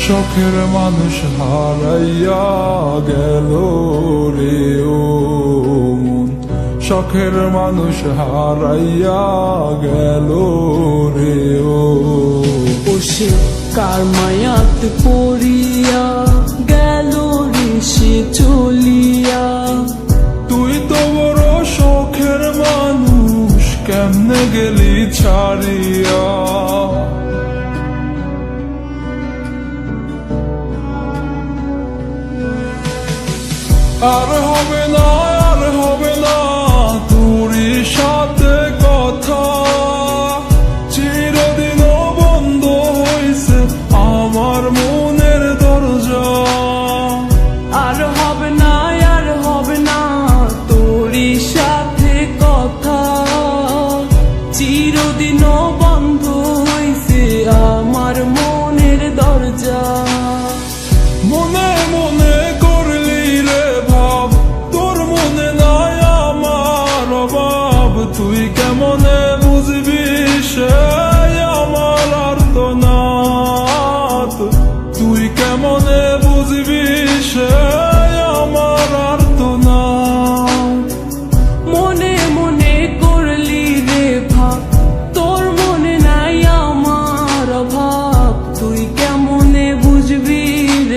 শখের মানুষ হারাইয়া গেল রে ও মন। শখের মানুষ হারাইয়া গেল রে ও। সে কার মায়াত পড়িয়া গেল ঋষি চলিয়া আর হবে না আর হবে না তোরই সাথে কথা। চিরদিন বন্ধ হইছে আমার মনের দরজা। আর হবে না আর হবে না তোরই সাথে কথা। চিরদিনও বন্ধ হইছে আমার মনের দরজা। মনে মনে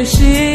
রে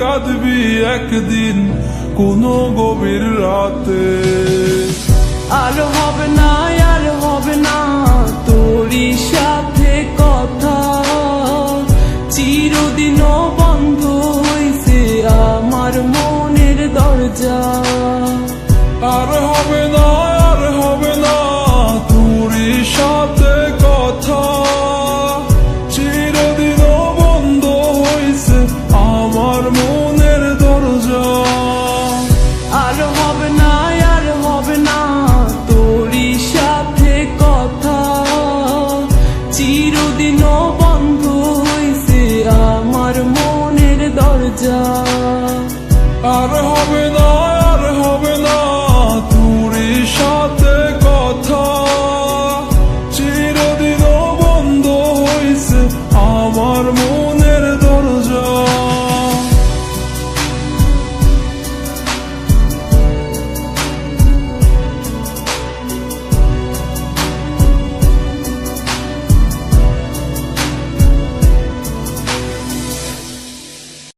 কাঁদবি একদিন কোনো গভীর রাতে। আর যা আর হবে না